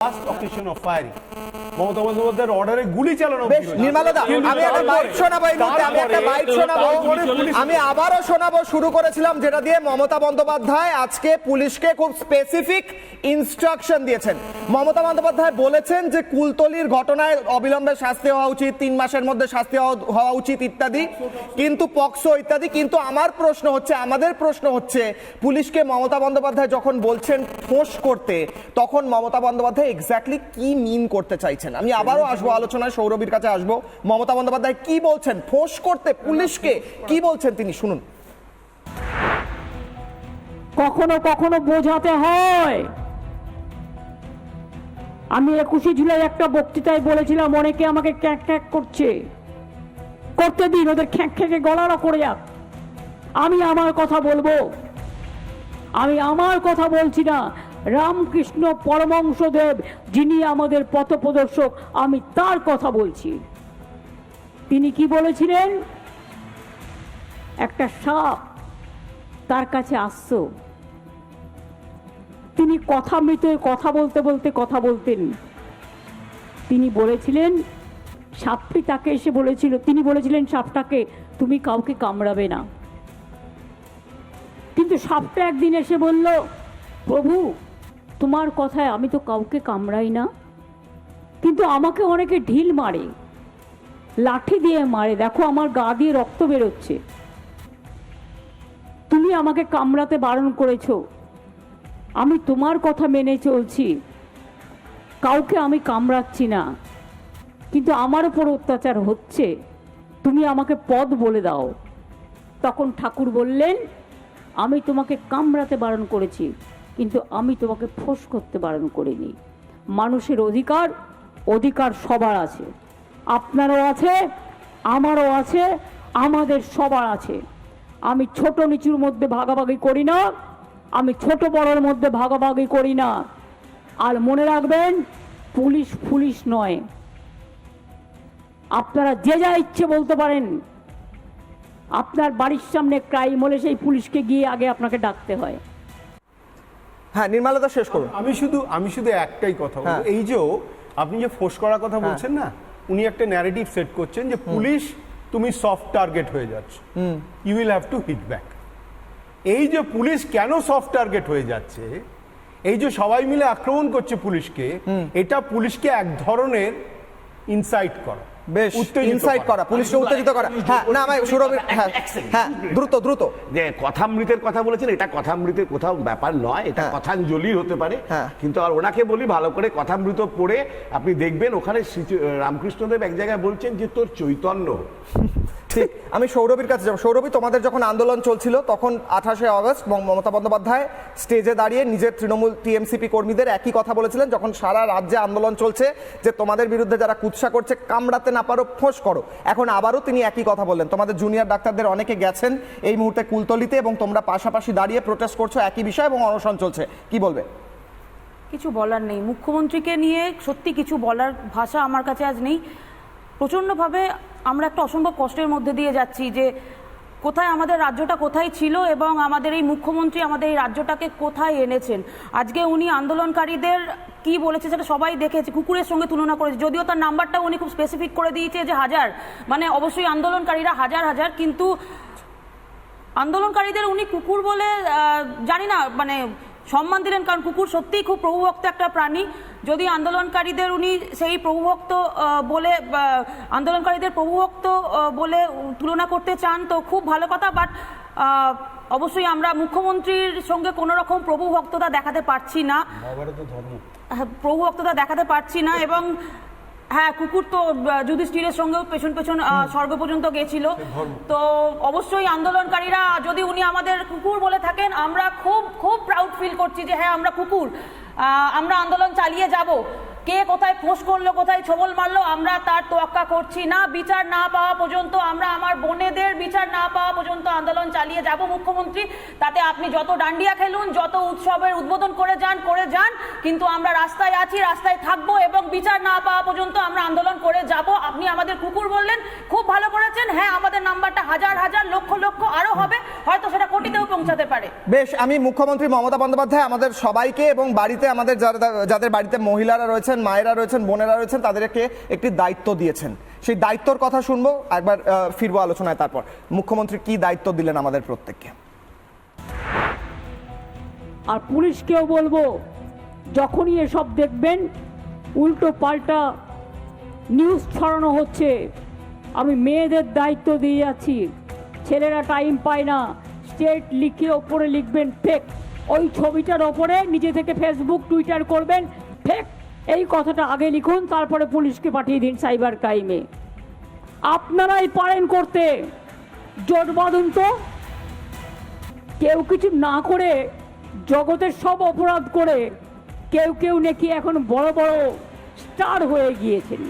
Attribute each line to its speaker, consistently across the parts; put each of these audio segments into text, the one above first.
Speaker 1: Last occasion of firing Mamata বন্দ্যোপাধ্যায়ের অর্ডারে গুলি চালানো
Speaker 2: বেশ। নির্মলদা আমি একটা বাইট শোনাবো এই মুহূর্তে আমি একটা বাইট শোনাবো। আমি আবারও শোনাবো শুরু করেছিলাম যেটা দিয়ে মমতা বন্দ্যোপাধ্যায় আজকে পুলিশকে খুব স্পেসিফিক ইনস্ট্রাকশন দিয়েছেন। মমতা বন্দ্যোপাধ্যায় বলেছেন যে কুলতলির ঘটনায় অবিলম্বে শাস্তি হওয়া উচিত তিন মাসের মধ্যে শাস্তি হওয়া- হওয়া উচিত ইত্যাদি। কিন্তু পক্সো ইত্যাদি কিন্তু আমার প্রশ্ন হচ্ছে আমাদের প্রশ্ন হচ্ছে পুলিশকে মমতা বন্দ্যোপাধ্যায় যখন বলছেন ফোঁস করতে তখন মমতা বন্দ্যোপাধ্যায় এক্স্যাক্টলি কি মিন করতে চাইছেন? আমি আবারও আসব আলোচনায় সৌরভীর কাছে আসব। মমতা বন্দ্যোপাধ্যায় কি বলছেন? ফোঁস করতে পুলিশকে কি বলছেন তিনি? শুনুন।
Speaker 3: কখনো কখনো বোঝাতে হয়। আমি একুশে জুলাই একটা বক্তৃতায় বলেছিলাম অনেকে আমাকে ক্যাঁক ক্যাঁক করছে। করতে দিন ওদের খ্যাঁক খ্যাঁকে গলারা করে যাক। আমি আমার কথা বলব। আমি আমার কথা বলছি না। রামকৃষ্ণ পরমংশদেব যিনি আমাদের পথপ্রদর্শক, আমি তার কথা বলছি। তিনি কি বলেছিলেন? একটা সাপ তার কাছে আসছো তিনি কথা মৃত, কথা বলতে বলতে, কথা বলতেন। তিনি বলেছিলেন, সাপটি তাকে এসে বলেছিল, তিনি বলেছিলেন, সাপটাকে তুমি কাউকে কামড়াবে না। কিন্তু সাপটা একদিন এসে বলল, প্রভু তোমার কথায় আমি তো কাউকে কামড়াই না। কিন্তু আমাকে অনেকে ঢিল মারে, লাঠি দিয়ে মারে। দেখো আমার গা দিয়ে রক্ত বেরোচ্ছে। তুমি আমাকে কামড়াতে বারণ করেছ। আমি তোমার কথা মেনে চলছি। কাউকে আমি কামড়াচ্ছি না। কিন্তু আমার উপর অত্যাচার হচ্ছে। তুমি আমাকে পদ বলে দাও। তখন ঠাকুর বললেন, আমি তোমাকে কামড়াতে বারণ করেছি। কিন্তু আমি তোমাকে ফোঁস করতে বারণ করিনি। মানুষের অধিকার অধিকার সবার আছে। আপনারও আছে, আমারও আছে, আমাদের সবার আছে। আমি ছোট নিচুর মধ্যে ভাগাভাগি করি না, আমি ছোট বড়র মধ্যে ভাগাভাগি করি না। আর মনে রাখবেন, পুলিশ পুলিশ নয়। আপনারা যে যা ইচ্ছে বলতে পারেন, আপনার বাড়ির সামনে ক্রাইম হলে সেই পুলিশকে গিয়ে আগে আপনাকে ডাকতে হয়।
Speaker 2: হ্যাঁ নির্মলদা শেষ করুন।
Speaker 1: আমি শুধু আমি শুধু একটাই কথা বলব।
Speaker 2: হ্যাঁ।
Speaker 1: এই যে আপনি যে ফোর্স করার কথা বলছেন না উনি একটা ন্যারেটিভ সেট করছেন যে পুলিশ তুমি সফট টার্গেট হয়ে যাচ্ছ। You will have to hit back এই যে পুলিশ কেন সফট টার্গেট হয়ে যাচ্ছে এই যে সবাই মিলে আক্রমণ করছে পুলিশকে এটা পুলিশকে এক ধরনের ইনসাইট করা।
Speaker 2: বেশ ইনসাইট করা। পুলিশকে উত্তেজিত করা। হ্যাঁ না আমি সুরভীর হ্যাঁ হ্যাঁ দ্রুত দ্রুত।
Speaker 4: যে কথামৃতের কথা বলেছেন এটা কথামৃতের কোথাও ব্যাপার নয় এটা কথাঞ্জলি হতে পারে।
Speaker 2: হ্যাঁ।
Speaker 4: কিন্তু আর ওনাকে বলি ভালো করে কথামৃত পড়ে আপনি দেখবেন ওখানে রামকৃষ্ণদেব এক জায়গায় বলছেন যে তোর চৈতন্য
Speaker 2: ঠিক, আমি সৌরভীর কাছে যাব। সৌরভী, তোমাদের যখন আন্দোলন চলছিল, তখন আঠাশে আগস্ট মমতা বন্দ্যোপাধ্যায় স্টেজে দাঁড়িয়ে নিজের তৃণমূল টিএমসিপি কর্মীদের একই কথা বলেছিলেন, যখন সারা রাজ্যে আন্দোলন চলছে, যে তোমাদের বিরুদ্ধে যারা কুৎসা করছে, কামড়াতে না পারো, ফোঁস করো। এখন আবারও তিনি একই কথা বললেন। তোমাদের জুনিয়র ডাক্তারদের অনেকে গেছেন এই মুহূর্তে কুলতলিতে এবং তোমরা পাশাপাশি দাঁড়িয়ে প্রোটেস্ট করছ, একই বিষয় এবং অনশন চলছে। কি বলবে?
Speaker 5: কিছু বলার নেই। মুখ্যমন্ত্রীকে নিয়ে সত্যি কিছু বলার ভাষা আমার কাছে আজ নেই। প্রচণ্ডভাবে আমরা একটা অসম্ভব কষ্টের মধ্যে দিয়ে যাচ্ছি যে কোথায় আমাদের রাজ্যটা কোথায় ছিল এবং আমাদের এই মুখ্যমন্ত্রী আমাদের এই রাজ্যটাকে কোথায় এনেছেন। আজকে উনি আন্দোলনকারীদের কি বলেছে সেটা সবাই দেখেছে, কুকুরের সঙ্গে তুলনা করেছে। যদিও তার নাম্বারটা উনি খুব স্পেসিফিক করে দিয়েছে যে হাজার মানে অবশ্যই আন্দোলনকারীরা হাজার হাজার, কিন্তু আন্দোলনকারীদের উনি কুকুর বলে জানি না মানে সম্মান দিলেন, কারণ কুকুর সত্যিই খুব প্রভুভক্ত একটা প্রাণী। যদি আন্দোলনকারীদের উনি সেই প্রভুভক্ত বলে আন্দোলনকারীদের প্রভুভক্ত বলে তুলনা করতে চান তো খুব ভালো কথা বাট অবশ্যই আমরা মুখ্যমন্ত্রীর সঙ্গে কোনো রকম প্রভুভক্ততা দেখাতে পারছি না। হ্যাঁ, প্রভুভক্ততা দেখাতে পারছি না এবং হ্যাঁ কুকুর তো যুধিষ্ঠিরের সঙ্গেও পেছন পেছন স্বর্গ পর্যন্ত গেছিল। তো অবশ্যই আন্দোলনকারীরা যদি উনি আমাদের কুকুর বলে থাকেন আমরা খুব খুব প্রাউড ফিল করছি যে হ্যাঁ আমরা কুকুর। আমরা আন্দোলন চালিয়ে যাব। কে কোথায় ফোঁস করল, কোথায় ছবল মারলো, আমরা তার তোয়াক্কা করছি না। বিচার না পাওয়া পর্যন্ত আমরা আমার বোনেদের বিচার না পাওয়া পর্যন্ত আন্দোলন চালিয়ে যাব, মুখ্যমন্ত্রী। তাতে আপনি যত ডান্ডিয়া খেলুন, যত উৎসবের উদ্বোধন করে যান করে যান, কিন্তু আমরা রাস্তায় আছি, রাস্তায় থাকব এবং বিচার না পাওয়া পর্যন্ত আমরা আন্দোলন করে যাব। আপনি আমাদের কুকুর বললেন, খুব ভালো করেছেন। হ্যাঁ আমাদের নাম্বারটা হাজার হাজার, লক্ষ লক্ষ আরও হবে। হয়তো সেটা কোটিতেও পৌঁছাতে পারে।
Speaker 2: বেশ, আমি মুখ্যমন্ত্রী মমতা বন্দ্যোপাধ্যায়, আমাদের সবাইকে এবং বাড়িতে আমাদের যাদের বাড়িতে মহিলারা রয়েছেন, মায়েরা রয়েছেন, বোনেরা রয়েছেন, তাদেরকে একটি দায়িত্ব দিয়েছেন। সেই দায়িত্বর কথা শুনব, একবার ফিরবো আলোচনায় তারপর। মুখ্যমন্ত্রী কি দায়িত্ব দিলেন আমাদের প্রত্যেককে?
Speaker 3: আর পুলিশকেও বলব, যখনই এসব দেখবেন, উল্টো পাল্টা নিউজ ছড়ানো হচ্ছে, আমি মেয়েদের দায়িত্ব দিয়ে যাচ্ছি। ছেলেরা টাইম পায় না স্টেট লিখে ওপরে লিখবেন ফেক ওই ছবিটার ওপরে নিজে থেকে ফেসবুক টুইটার করবেন ফেক এই কথাটা আগে লিখুন, তারপরে পুলিশকে পাঠিয়ে দিন সাইবার ক্রাইমে। আপনারাই পারেন করতে। জোট বাঁধুন তো। কেউ কিছু না করে জগতের সব অপরাধ করে কেউ কেউ নাকি এখন বড় বড় স্টার হয়ে গিয়েছেন।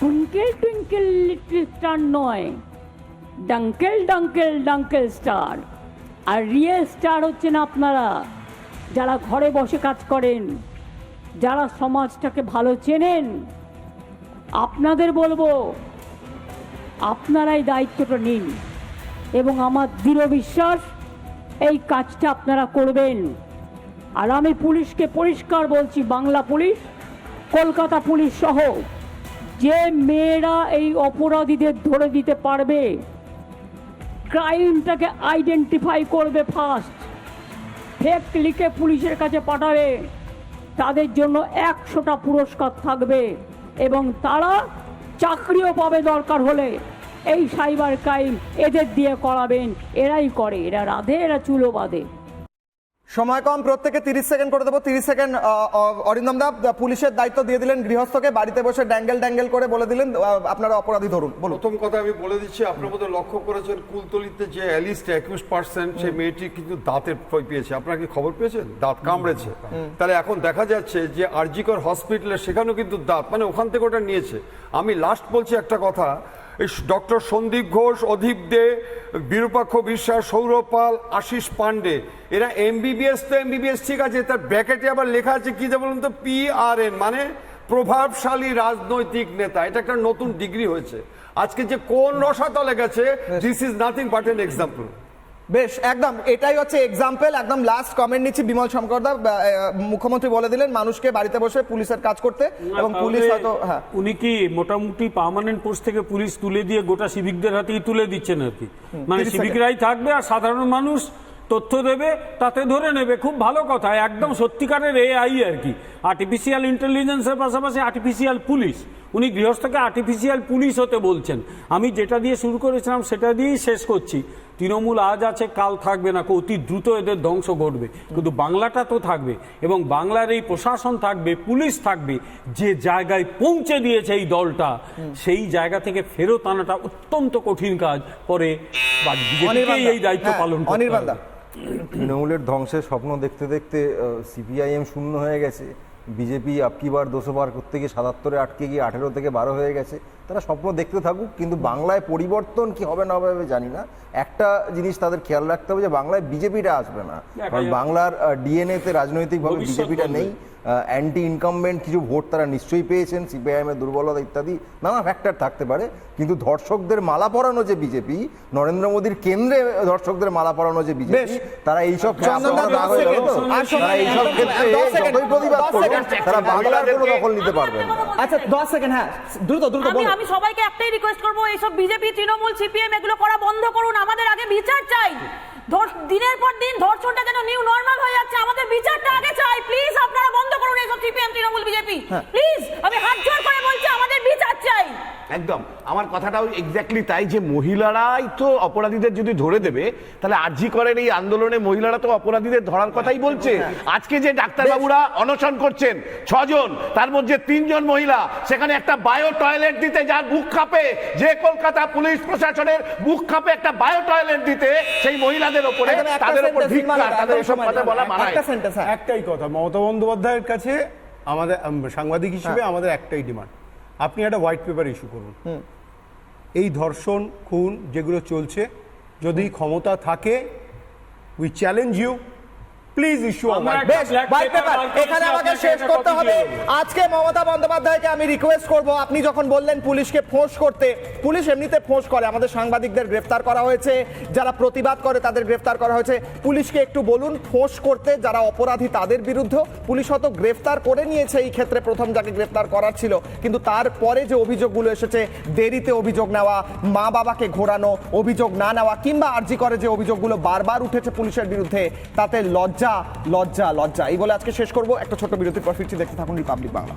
Speaker 3: টুইঙ্কেল টুইঙ্কেল লিটল স্টার নয়, ডাঙ্কেল ডাঙ্কেল ডাঙ্কেল স্টার। আর রিয়েল স্টার হচ্ছেন আপনারা, যারা ঘরে বসে কাজ করেন। যারা সমাজটাকে ভালো চেনেন, আপনাদের বলব, আপনারাই দায়িত্বটা নিন এবং আমার দৃঢ় বিশ্বাস, এই কাজটা আপনারা করবেন। আর আমি পুলিশকে পরিষ্কার বলছি, বাংলা পুলিশ, কলকাতা পুলিশ সহ, যে মেয়েরা এই অপরাধীদের ধরে দিতে পারবে, ক্রাইমটাকে আইডেন্টিফাই করবে ফার্স্ট ফেক লিখে পুলিশের কাছে পাঠাবে। তাদের জন্য একশোটা পুরস্কার থাকবে এবং তারা চাকরিও পাবে দরকার হলে। এই সাইবার ক্রাইম এদের দিয়ে করাবেন, এরাই করে, এরা রাধে, এরা চুলো বাঁধে।
Speaker 2: সময় কম প্রত্যেকে তিরিশ সেকেন্ড করে দেবো। তিরিশ সেকেন্ড অরিন্দম দা পুলিশের দায়িত্ব দিয়ে দিলেন গৃহস্থকে। বাড়িতে বসে ড্যাঙ্গেল ড্যাঙ্গেল করে বলে দিলেন। আপনারা অপরাধী ধরুন
Speaker 6: প্রথম কথা আমি বলে দিচ্ছি আপনার মধ্যে লক্ষ্য করেছেন কুলতলিতে যে অ্যালিস্ট একুশ পার্সেন্ট সেই মেয়েটি কিন্তু দাঁতের পেয়েছে। আপনারা কি খবর পেয়েছেন? দাঁত কামড়েছে। তাহলে এখন দেখা যাচ্ছে যে আরজিকর হসপিটালে সেখানেও কিন্তু দাঁত মানে ওখান থেকে ওটা নিয়েছে। আমি লাস্ট বলছি একটা কথা ডক্টর সন্দীপ ঘোষ অধীপ দে বিরূপাক্ষ বিশ্বাস সৌরভ পাল আশিস পান্ডে এরা এমবিবিএস তো এমবিবিএস ঠিক আছে তার ব্যাকেটে আবার লেখা আছে কি যে বলুন তো? পি আর এন মানে প্রভাবশালী রাজনৈতিক নেতা। এটা একটা নতুন ডিগ্রি হয়েছে। আজকে যে কোন রসাতলে গেছে this is nothing but an example
Speaker 2: বেশ একদম এটাই হচ্ছে এক্সাম্পল একদম লাস্ট কমেন্ট নিচ্ছি বিমল শঙ্করদা মুখ্যমন্ত্রী বলে দিলেন মানুষকে বাড়িতে বসে পুলিশের কাজ করতে এবং পুলিশ হয়তো হ্যাঁ।
Speaker 7: উনি কি মোটামুটি পার্মানেন্ট পোস্ট থেকে পুলিশ তুলে দিয়ে গোটা সিভিকদের হাতেই তুলে দিচ্ছেন আর কি? মানে
Speaker 2: 30
Speaker 7: সিভিকরাই থাকবে আর সাধারণ মানুষ তথ্য দেবে তাতে ধরে নেবে খুব ভালো কথা একদম সত্যিকারের এআই আর কি। আর্টিফিশিয়াল ইন্টেলিজেন্সের পাশাপাশি আর্টিফিশিয়াল পুলিশ উনি গৃহস্থকে আর্টিফিশিয়াল পুলিশ হতে বলছেন। আমি যেটা দিয়ে শুরু করেছিলাম সেটা দিয়েই শেষ করছি। তৃণমূল আজ আছে কাল থাকবে না অতি দ্রুত এদের ধ্বংস ঘটবে। কিন্তু বাংলাটা তো থাকবে এবং বাংলার এই প্রশাসন থাকবে পুলিশ থাকবে যে জায়গায় পৌঁছে দিয়েছে এই দলটা সেই জায়গা থেকে ফেরত আনাটা অত্যন্ত কঠিন কাজ পরে এই দায়িত্ব
Speaker 2: হ্যাঁ,
Speaker 7: পালন
Speaker 2: অনির্বাণ
Speaker 8: তৃণমূলের ধ্বংসের স্বপ্ন দেখতে দেখতে সিপিআইএম শূন্য হয়ে গেছে। বিজেপি আপকিবার দুশো বার করতে গিয়ে সাতাত্তরে আটকে গিয়ে আঠেরো থেকে বারো হয়ে গেছে তারা স্বপ্ন দেখতে থাকুক কিন্তু বাংলায় পরিবর্তন কি হবে না হবে জানি না। একটা জিনিস তাদের খেয়াল রাখতে হবে যে বাংলায় বিজেপিটা আসবে না। কারণ বাংলার ডিএনএ তে রাজনৈতিকভাবে বিজেপিটা নেই। অ্যান্টি ইনকামবেন্ট কিছু ভোট তারা নিশ্চয়ই পেয়েছেন সিপিআইএম এর দুর্বলতা ইত্যাদি নানা ফ্যাক্টর থাকতে পারে। কিন্তু ধর্ষকদের মালা পরানো যে বিজেপি নরেন্দ্র মোদীর কেন্দ্রে ধর্ষকদের মালা পরানো যে। বিজেপি তারা এইসব তারা এইসব ক্ষেত্রে যতই প্রতিবাদ
Speaker 2: দশ
Speaker 8: তারা বাংলার কোনো দখল নিতে পারবেন
Speaker 2: আচ্ছা দশ সেকেন্ড হ্যাঁ দ্রুত দ্রুত
Speaker 5: আমি সবাইকে একটাই রিকোয়েস্ট করব এইসব বিজেপি তৃণমূল সিপিএম এগুলো করা বন্ধ করুন। আমাদের আগে বিচার চাই। দিনের পর দিন ধর্ষণটা যেন নিউ নর্মাল হয়ে যাচ্ছে আমাদের বিচারটা আগে চাই। প্লিজ আপনারা বন্ধ করুন এইসব সিপিএম তৃণমূল বিজেপি প্লিজ আমি হাত জোর করে বলছি আমাদের বিচার চাই।
Speaker 4: একদম। আমার কথাটাও এক্স্যাক্টলি তাই যে মহিলারাই তো অপরাধীদের যদি ধরে দেবে তাহলে আরজি করেন এই আন্দোলনে মহিলারা তো অপরাধীদের ধরার কথাই বলছে। আজকে যে ডাক্তারবাবুরা অনশন করছেন ছজন তার মধ্যে তিনজন মহিলা সেখানে একটা বায়ো টয়লেট দিতে যার বুক কাঁপে যে কলকাতা পুলিশ প্রশাসনের বুক কাঁপে একটা বায়ো টয়লেট দিতে সেই মহিলাদের ওপরে তাদের উপর
Speaker 2: sentence,
Speaker 4: ধিক্কার তাদের
Speaker 2: সময়
Speaker 4: কথা বলা মানায়।
Speaker 2: একটা সেন্টেন্স হ্যাঁ।
Speaker 1: একটাই কথা মমতা বন্দ্যোপাধ্যায়ের কাছে আমাদের সাংবাদিক হিসেবে আমাদের একটাই ডিমান্ড আপনি একটা হোয়াইট পেপার ইস্যু করুন। এই ধর্ষণ খুন যেগুলো চলছে যদি ক্ষমতা থাকে we challenge you please issue
Speaker 2: white paper এখানে আমাকে শেষ করতে হবে। আজকে মমতা বন্দ্যোপাধ্যায়কে আমি রিকোয়েস্ট করব আপনি যখন বললেন পুলিশকে ফোঁস করতে পুলিশ এমনিতে ফোঁস করে। আমাদের সাংবাদিকদের গ্রেফতার করা হয়েছে যারা প্রতিবাদ করে তাদের গ্রেফতার করা হয়েছে। পুলিশকে একটু বলুন ফোঁস করতে যারা অপরাধী তাদের বিরুদ্ধে। পুলিশ হয়তো গ্রেফতার করে নিয়েছে এই ক্ষেত্রে প্রথম যাকে গ্রেফতার করার ছিল। কিন্তু তারপরে যে অভিযোগগুলো এসেছে দেরিতে অভিযোগ নেওয়া মা বাবাকে ঘোরানো অভিযোগ না নেওয়া কিংবা আর্জি করে যে অভিযোগগুলো বারবার উঠেছে পুলিশের বিরুদ্ধে তাতে লজ্জা লজ্জা লজ্জা। এই বলে আজকে শেষ করব। একটা ছোট বিরতির পর ফিরছি। দেখতে থাকুন রিপাবলিক বাংলা